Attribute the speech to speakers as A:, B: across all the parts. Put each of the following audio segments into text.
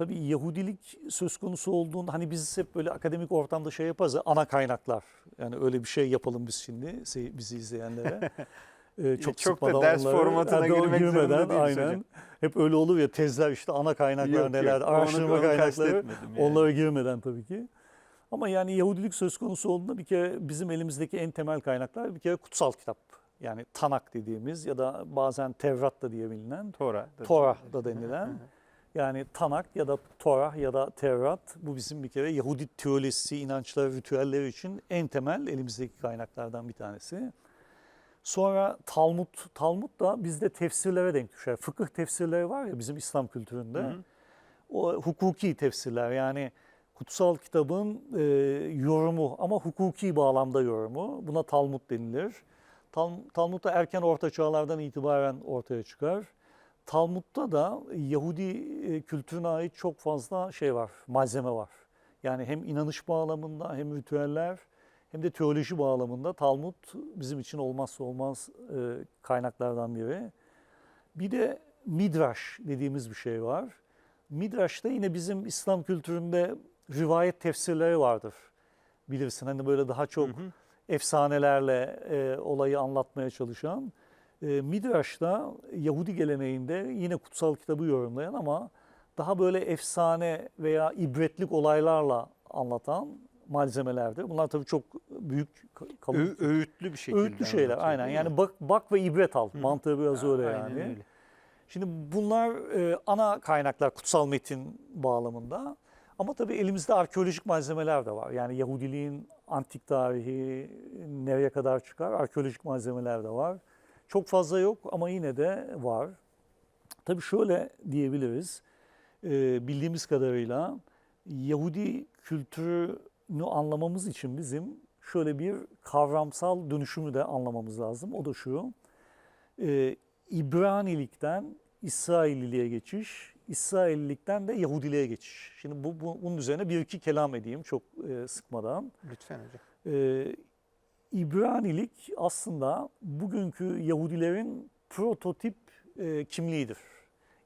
A: Tabii Yahudilik söz konusu olduğunda hani biz hep böyle akademik ortamda şey yaparız ya, ana kaynaklar. Yani öyle bir şey yapalım biz şimdi bizi izleyenlere. Ee,
B: Çok da
A: sıkmadan
B: ders
A: onları-
B: formatına
A: Ha, doğru,
B: girmek değiliz
A: aynen.
B: hocam.
A: Hep öyle olur ya tezler işte ana kaynaklar
B: Yok, yok.
A: neler,
B: Onu-
A: araştırma
B: onu
A: kaynakları.
B: yani.
A: Onlara girmeden tabii ki. Ama yani Yahudilik söz konusu olduğunda bir kere bizim elimizdeki en temel kaynaklar bir kere kutsal kitap. Yani Tanak dediğimiz ya da bazen Tevrat da diye bilinen,
B: Tora. da-
A: Torah da denilen. Yani Tanak ya da Torah ya da Tevrat bu bizim bir kere Yahudi teolojisi, inançları, ritüelleri için en temel elimizdeki kaynaklardan bir tanesi. Sonra Talmud, Talmud da bizde tefsirlere denk düşer. Fıkıh tefsirleri var ya bizim İslam kültüründe.
B: Hı hı.
A: O hukuki tefsirler yani kutsal kitabın e, yorumu ama hukuki bağlamda yorumu. Buna Talmud denilir. Tal, Talmud da erken orta çağlardan itibaren ortaya çıkar. Talmud'da da Yahudi e, kültürüne ait çok fazla şey var, malzeme var. Yani hem inanış bağlamında hem ritüeller hem de teoloji bağlamında Talmud bizim için olmazsa olmaz e, kaynaklardan biri. Bir de Midrash dediğimiz bir şey var. Midrash'ta yine bizim İslam kültüründe rivayet tefsirleri vardır. Bilirsin hani böyle daha çok
B: Hı hı.
A: efsanelerle e, olayı anlatmaya çalışan. E, Midrash'ta Yahudi geleneğinde yine kutsal kitabı yorumlayan ama daha böyle efsane veya ibretlik olaylarla anlatan malzemelerdir. Bunlar tabii çok büyük ka- kalın,
B: Ö- öğütlü bir şekilde.
A: öğütlü şeyler aynen. Yani bak bak ve ibret al.
B: Hı.
A: Mantığı biraz öyle
B: Aynen
A: yani.
B: öyle.
A: Şimdi bunlar e, ana kaynaklar kutsal metin bağlamında. Ama tabii elimizde arkeolojik malzemeler de var. Yani Yahudiliğin antik tarihi nereye kadar çıkar? Arkeolojik malzemeler de var. Çok fazla yok ama yine de var. Tabii şöyle diyebiliriz. E, bildiğimiz kadarıyla Yahudi kültürünü anlamamız için bizim şöyle bir kavramsal dönüşümü de anlamamız lazım. O da şu. E, İbranilikten İsrailliliğe geçiş, İsraillilikten de Yahudiliğe geçiş. Şimdi bu, bu bunun üzerine bir iki kelam edeyim çok e, sıkmadan.
B: Lütfen hocam.
A: E, İbranilik aslında bugünkü Yahudilerin prototip e, kimliğidir.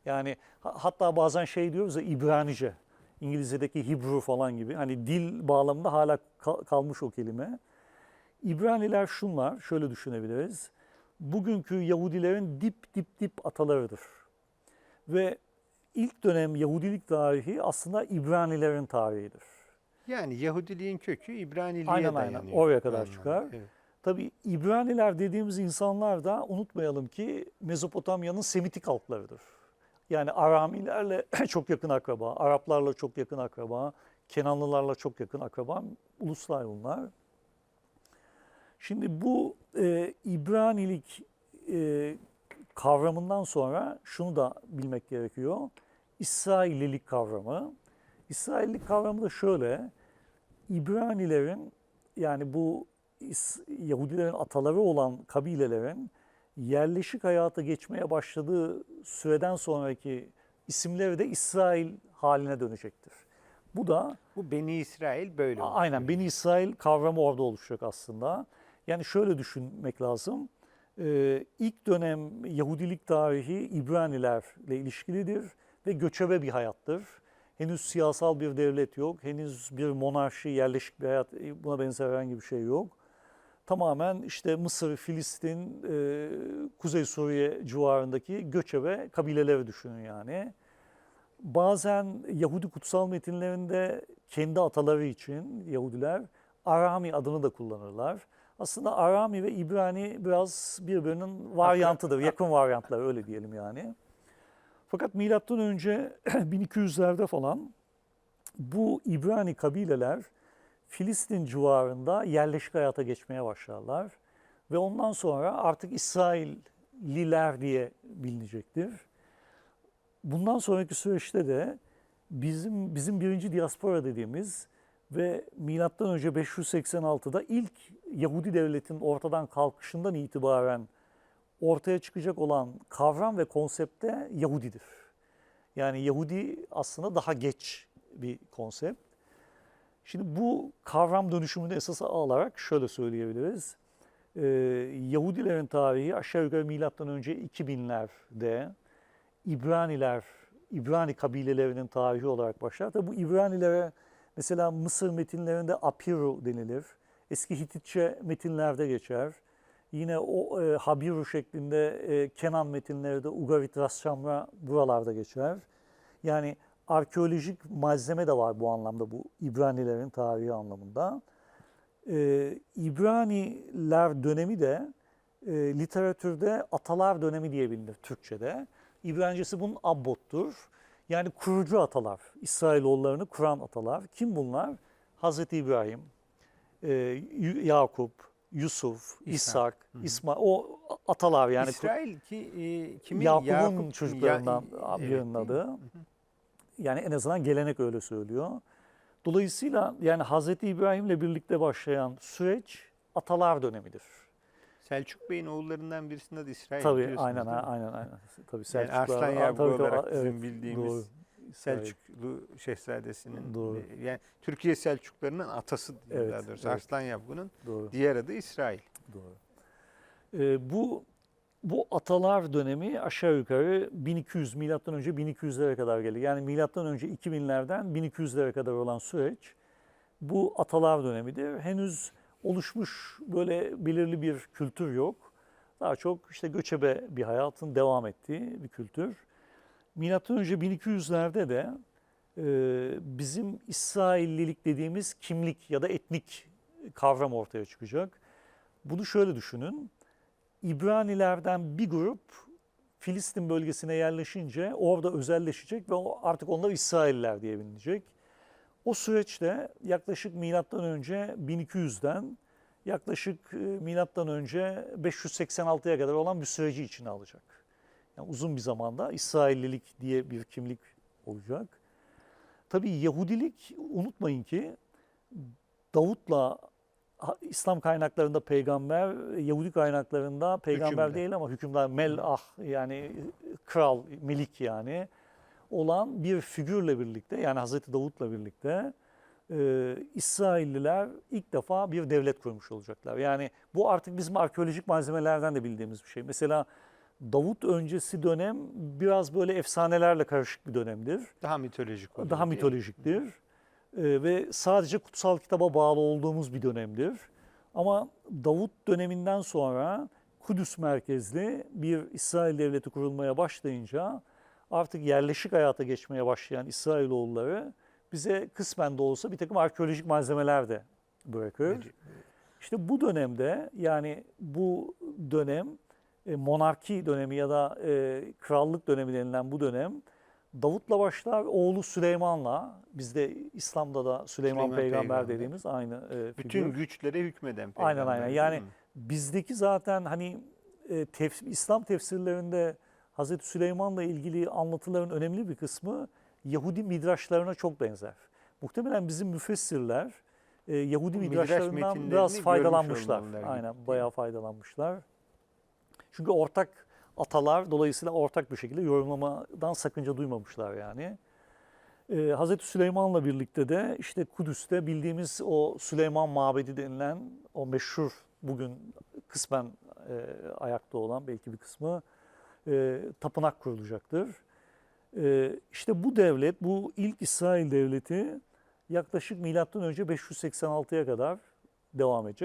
A: Yani ha- hatta bazen şey diyoruz ya İbranice, İngilizce'deki Hebrew falan gibi. Hani dil bağlamında hala kal- kalmış o kelime. İbraniler şunlar, şöyle düşünebiliriz. Bugünkü Yahudilerin dip dip dip atalarıdır. Ve ilk dönem Yahudilik tarihi aslında İbranilerin tarihidir.
B: Yani Yahudiliğin kökü İbraniliğe
A: Aynen, aynen.
B: dayanıyor.
A: Oraya kadar
B: Anladım,
A: çıkar.
B: evet.
A: Tabii İbraniler dediğimiz insanlar da unutmayalım ki Mezopotamya'nın Semitik halklarıdır. Yani Aramilerle çok yakın akraba, Araplarla çok yakın akraba, Kenanlılarla çok yakın akraba uluslar bunlar. Şimdi bu e, İbranilik e, kavramından sonra şunu da bilmek gerekiyor. İsraillilik kavramı. İsraillilik kavramı da şöyle. İbranilerin yani bu Yahudilerin ataları olan kabilelerin yerleşik hayata geçmeye başladığı süreden sonraki isimleri de İsrail haline dönecektir. Bu da
B: Bu Beni İsrail böyle olmuş.
A: Aynen Beni İsrail kavramı orada oluşacak aslında. Yani şöyle düşünmek lazım. Ee, ilk dönem Yahudilik tarihi İbranilerle ilişkilidir ve göçebe bir hayattır. Henüz siyasal bir devlet yok, henüz bir monarşi, yerleşik bir hayat, e, buna benzer herhangi bir şey yok. Tamamen işte Mısır, Filistin, e, Kuzey Suriye civarındaki göçebe kabileleri düşünün yani. Bazen Yahudi kutsal metinlerinde kendi ataları için Yahudiler Arami adını da kullanırlar. Aslında Arami ve İbrani biraz birbirinin varyantıdır, yakın varyantlar öyle diyelim yani. Fakat milattan önce 1200'lerde falan bu İbrani kabileler Filistin civarında yerleşik hayata geçmeye başlarlar. Ve ondan sonra artık İsrailliler diye bilinecektir. Bundan sonraki süreçte de bizim bizim birinci diaspora dediğimiz ve milattan önce 586'da ilk Yahudi devletin ortadan kalkışından itibaren ortaya çıkacak olan kavram ve konsepte Yahudidir. Yani Yahudi aslında daha geç bir konsept. Şimdi bu kavram dönüşümünü esas alarak şöyle söyleyebiliriz. Ee, Yahudilerin tarihi aşağı yukarı milattan önce 2000'lerde İbraniler İbrani kabilelerinin tarihi olarak başlar. Tabi bu İbranilere mesela Mısır metinlerinde Apiru denilir. Eski Hititçe metinlerde geçer. Yine o e, Habiru şeklinde e, Kenan metinleri de Ugarit Rasşamra buralarda geçer. Yani arkeolojik malzeme de var bu anlamda bu İbranilerin tarihi anlamında. E, İbraniler dönemi de e, literatürde atalar dönemi diye bilinir Türkçe'de. İbranicesi bunun abbottur. Yani kurucu atalar, İsrailoğullarını kuran atalar. Kim bunlar? Hazreti İbrahim, e, Yakup, Yusuf,
B: İshak.
A: İshak, İsmail, o atalar yani.
B: İsrail ki e, kimin?
A: Yakup'un
B: Yakup-
A: çocuklarından
B: Ya-
A: birinin
B: evet,
A: adı. Yani en azından gelenek öyle söylüyor. Dolayısıyla yani Hazreti İbrahim'le birlikte başlayan süreç atalar dönemidir.
B: Selçuk Bey'in oğullarından birisinde de İsrail
A: Tabii aynen aynen aynen. Tabii
B: Yani
A: Selçuklar-
B: Arslan
A: Aa,
B: Yavru
A: tabii, tabii,
B: olarak
A: aa,
B: bizim
A: evet,
B: bildiğimiz
A: doğru.
B: Selçuklu şehzadesinin
A: Doğru.
B: e, yani Türkiye Selçuklarının atası
A: Evet,
B: daha doğrusu
A: evet.
B: Arslan
A: Doğru.
B: diğer adı İsrail.
A: Doğru. Ee, bu bu atalar dönemi aşağı yukarı 1200 milattan önce 1200'lere kadar gelir. Yani milattan önce 2000'lerden 1200'lere kadar olan süreç bu atalar dönemidir. Henüz oluşmuş böyle belirli bir kültür yok. Daha çok işte göçebe bir hayatın devam ettiği bir kültür. Milattan önce 1200'lerde de e, bizim İsraillilik dediğimiz kimlik ya da etnik kavram ortaya çıkacak. Bunu şöyle düşünün. İbranilerden bir grup Filistin bölgesine yerleşince orada özelleşecek ve artık onlar İsrailler diye bilinecek. O süreçte yaklaşık milattan önce 1200'den yaklaşık e, milattan önce 586'ya kadar olan bir süreci içine alacak. Yani uzun bir zamanda İsraillilik diye bir kimlik olacak. Tabii Yahudilik unutmayın ki Davut'la İslam kaynaklarında peygamber, Yahudi kaynaklarında peygamber
B: Hükümdar.
A: değil ama hükümdar melah yani kral, melik yani olan bir figürle birlikte yani Hazreti Davut'la birlikte e, İsrailliler ilk defa bir devlet kurmuş olacaklar. Yani bu artık bizim arkeolojik malzemelerden de bildiğimiz bir şey. Mesela Davut öncesi dönem biraz böyle efsanelerle karışık bir dönemdir
B: Daha mitolojik oluyor.
A: daha mitolojiktir Ee, ve sadece kutsal kitaba bağlı olduğumuz bir dönemdir. Ama Davut döneminden sonra Kudüs merkezli bir İsrail devleti kurulmaya başlayınca artık yerleşik hayata geçmeye başlayan İsrailoğulları bize kısmen de olsa bir takım arkeolojik malzemeler de bırakır. İşte bu dönemde yani bu dönem e, monarki dönemi ya da e, krallık dönemi denilen bu dönem Davut'la başlar, oğlu Süleyman'la, bizde İslam'da da Süleyman,
B: Süleyman
A: peygamber,
B: peygamber.
A: dediğimiz aynı e,
B: Bütün
A: figür.
B: güçlere hükmeden
A: Aynen
B: peygamber,
A: aynen.
B: değil
A: Yani bizdeki zaten hani e, tef- İslam tefsirlerinde Hazreti Süleyman'la ilgili anlatıların önemli bir kısmı Yahudi midraşlarına çok benzer. Muhtemelen bizim müfessirler e, Yahudi
B: midraş
A: midraşlarından biraz faydalanmışlar. Aynen, bayağı faydalanmışlar. Çünkü ortak atalar dolayısıyla ortak bir şekilde yorumlamadan sakınca duymamışlar yani. Ee, Hazreti Süleyman'la birlikte de işte Kudüs'te bildiğimiz o Süleyman Mabedi denilen o meşhur bugün kısmen e, ayakta olan belki bir kısmı e, tapınak kurulacaktır. E, işte bu devlet, bu ilk İsrail devleti yaklaşık milattan önce 586'ya kadar devam edecek.